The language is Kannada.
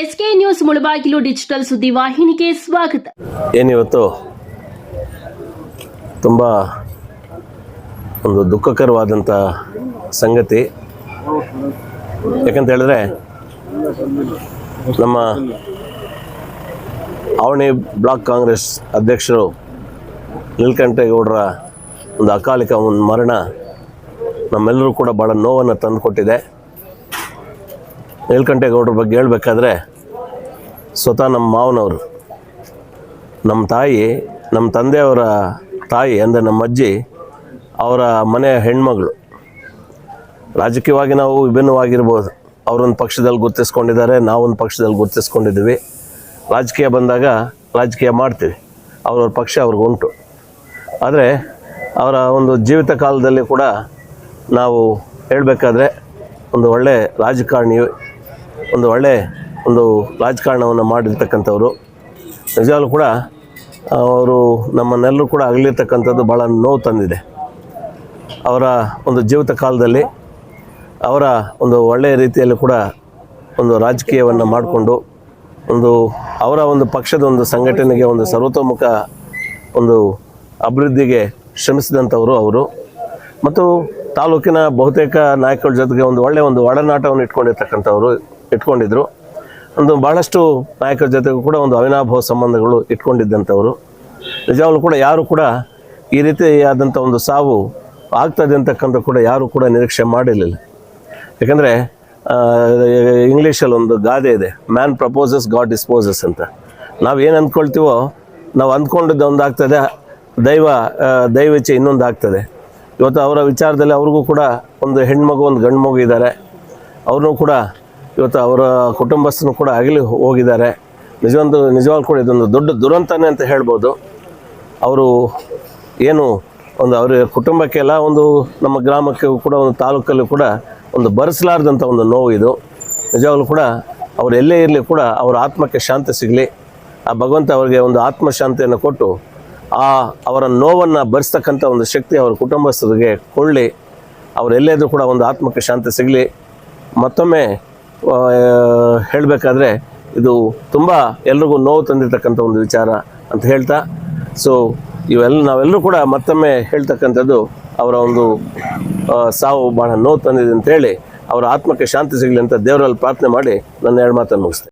ಎಸ್ಕೆ ನ್ಯೂಸ್ ಮುಳಬಾಗಿಲು ಡಿಜಿಟಲ್ ಸುದ್ದಿ ವಾಹಿನಿಗೆ ಸ್ವಾಗತ. ಏನಿವತ್ತು? ತುಂಬ ಒಂದು ದುಃಖಕರವಾದಂಥ ಸಂಗತಿ. ಯಾಕಂತ ಹೇಳಿದ್ರೆ, ನಮ್ಮ ಆವಣಿ ಬ್ಲಾಕ್ ಕಾಂಗ್ರೆಸ್ ಅಧ್ಯಕ್ಷರು ನೀಲಕಂಠೇಗೌಡರ ಒಂದು ಅಕಾಲಿಕ ಒಂದು ಮರಣ ನಮ್ಮೆಲ್ಲರೂ ಕೂಡ ಭಾಳ ನೋವನ್ನು ತಂದುಕೊಟ್ಟಿದೆ. ನೀಲಕಂಠೇಗೌಡರ ಬಗ್ಗೆ ಹೇಳಬೇಕಾದ್ರೆ ಸ್ವತಃ ನಮ್ಮ ಮಾವನವರು, ನಮ್ಮ ತಾಯಿ, ನಮ್ಮ ತಂದೆಯವರ ತಾಯಿ ಅಂದರೆ ನಮ್ಮ ಅಜ್ಜಿ, ಅವರ ಮನೆಯ ಹೆಣ್ಮಗಳು. ರಾಜಕೀಯವಾಗಿ ನಾವು ವಿಭಿನ್ನವಾಗಿರ್ಬೋದು. ಅವರೊಂದು ಪಕ್ಷದಲ್ಲಿ ಗುರುತಿಸ್ಕೊಂಡಿದ್ದಾರೆ, ನಾವೊಂದು ಪಕ್ಷದಲ್ಲಿ ಗುರುತಿಸ್ಕೊಂಡಿದ್ದೀವಿ. ರಾಜಕೀಯ ಬಂದಾಗ ರಾಜಕೀಯ ಮಾಡ್ತೀವಿ. ಅವ್ರವ್ರ ಪಕ್ಷ ಅವ್ರಿಗೆ ಉಂಟು. ಆದರೆ ಅವರ ಒಂದು ಜೀವಿತ ಕಾಲದಲ್ಲಿ ಕೂಡ ನಾವು ಹೇಳಬೇಕಾದ್ರೆ ಒಂದು ಒಳ್ಳೆಯ ರಾಜಕಾರಣಿ ಒಂದು ಒಳ್ಳೆ ಒಂದು ರಾಜಕಾರಣವನ್ನು ಮಾಡಿರ್ತಕ್ಕಂಥವ್ರು. ನಿಜವಾಗ್ಲೂ ಕೂಡ ಅವರು ನಮ್ಮನ್ನೆಲ್ಲರೂ ಕೂಡ ಅಗಲಿರ್ತಕ್ಕಂಥದ್ದು ಭಾಳ ನೋವು ತಂದಿದೆ. ಅವರ ಒಂದು ಜೀವಿತ ಕಾಲದಲ್ಲಿ, ಅವರ ಒಂದು ಒಳ್ಳೆಯ ರೀತಿಯಲ್ಲಿ ಕೂಡ ಒಂದು ರಾಜಕೀಯವನ್ನು ಮಾಡಿಕೊಂಡು, ಒಂದು ಅವರ ಒಂದು ಪಕ್ಷದ ಒಂದು ಸಂಘಟನೆಗೆ ಒಂದು ಸರ್ವತೋಮುಖ ಒಂದು ಅಭಿವೃದ್ಧಿಗೆ ಶ್ರಮಿಸಿದಂಥವರು ಅವರು. ಮತ್ತು ತಾಲೂಕಿನ ಬಹುತೇಕ ನಾಯಕರ ಜೊತೆಗೆ ಒಂದು ಒಳ್ಳೆಯ ಒಂದು ಒಡನಾಟವನ್ನು ಇಟ್ಕೊಂಡಿರ್ತಕ್ಕಂಥವ್ರು ಇಟ್ಕೊಂಡಿದ್ರು. ಒಂದು ಭಾಳಷ್ಟು ನಾಯಕರ ಜೊತೆಗೂ ಕೂಡ ಒಂದು ಅವಿನಾಭಾವ ಸಂಬಂಧಗಳು ಇಟ್ಕೊಂಡಿದ್ದಂಥವರು. ನಿಜವಾಗ್ಲೂ ಕೂಡ ಯಾರು ಕೂಡ ಈ ರೀತಿಯಾದಂಥ ಒಂದು ಸಾವು ಆಗ್ತದೆ ಅಂತಕ್ಕಂಥ ಕೂಡ ಯಾರೂ ಕೂಡ ನಿರೀಕ್ಷೆ ಮಾಡಿರಲಿಲ್ಲ. ಯಾಕಂದರೆ ಇಂಗ್ಲೀಷಲ್ಲಿ ಒಂದು ಗಾದೆ ಇದೆ ಮ್ಯಾನ್ ಪ್ರಪೋಸಸ್ ಗಾಡ್ ಡಿಸ್ಪೋಸಸ್ ಅಂತ. ನಾವು ಏನು ಅಂದ್ಕೊಳ್ತೀವೋ, ನಾವು ಅಂದ್ಕೊಂಡಿದ್ದು ಒಂದಾಗ್ತದೆ, ದೈವ ದೈವಚ್ಛೆ ಇನ್ನೊಂದು ಆಗ್ತದೆ ಇವತ್ತು ಅವರ ವಿಚಾರದಲ್ಲಿ ಅವ್ರಿಗೂ ಕೂಡ ಒಂದು ಹೆಣ್ಮಗು, ಒಂದು ಗಂಡು ಮಗು ಇದ್ದಾರೆ. ಅವ್ರನ್ನೂ ಕೂಡ ಇವತ್ತು ಅವರ ಕುಟುಂಬಸ್ಥರು ಕೂಡ ಆಗಲಿ ಹೋಗಿದ್ದಾರೆ. ನಿಜವೊಂದು ನಿಜವಾಗ್ಲೂ ಕೂಡ ಇದೊಂದು ದೊಡ್ಡ ದುರಂತನೇ ಅಂತ ಹೇಳ್ಬೋದು. ಅವರು ಏನು ಒಂದು ಅವರ ಕುಟುಂಬಕ್ಕೆಲ್ಲ ಒಂದು ನಮ್ಮ ಗ್ರಾಮಕ್ಕೆ ಕೂಡ ಒಂದು ತಾಲೂಕಲ್ಲೂ ಕೂಡ ಒಂದು ಭರಿಸಲಾರ್ದಂಥ ಒಂದು ನೋವು ಇದು. ನಿಜವಾಗ್ಲೂ ಕೂಡ ಅವರು ಎಲ್ಲೇ ಇರಲಿ ಕೂಡ ಅವರ ಆತ್ಮಕ್ಕೆ ಶಾಂತಿ ಸಿಗಲಿ. ಆ ಭಗವಂತ ಅವರಿಗೆ ಒಂದು ಆತ್ಮಶಾಂತಿಯನ್ನು ಕೊಟ್ಟು ಆ ಅವರ ನೋವನ್ನು ಭರಿಸ್ತಕ್ಕಂಥ ಒಂದು ಶಕ್ತಿ ಅವರ ಕುಟುಂಬಸ್ಥರಿಗೆ ಕೊಳ್ಳಿ ಅವರೆಲ್ಲೇದ್ರೂ ಕೂಡ ಒಂದು ಆತ್ಮಕ್ಕೆ ಶಾಂತಿ ಸಿಗಲಿ. ಮತ್ತೊಮ್ಮೆ ಹೇಳಬೇಕಾದ್ರೆ ಇದು ತುಂಬ ಎಲ್ರಿಗೂ ನೋವು ತಂದಿರತಕ್ಕಂಥ ಒಂದು ವಿಚಾರ ಅಂತ ಹೇಳ್ತಾ. ಸೊ ಇವೆಲ್ಲ ನಾವೆಲ್ಲರೂ ಕೂಡ ಮತ್ತೊಮ್ಮೆ ಹೇಳ್ತಕ್ಕಂಥದ್ದು ಅವರ ಒಂದು ಸಾವು ಭಾಳ ನೋವು ತಂದಿದೆ ಅಂತೇಳಿ ಅವರ ಆತ್ಮಕ್ಕೆ ಶಾಂತಿ ಸಿಗಲಿ ಅಂತ ದೇವರಲ್ಲಿ ಪ್ರಾರ್ಥನೆ ಮಾಡಿ ನನ್ನ ಎರಡು ಮಾತನ್ನು ಮುಗಿಸ್ತೇನೆ.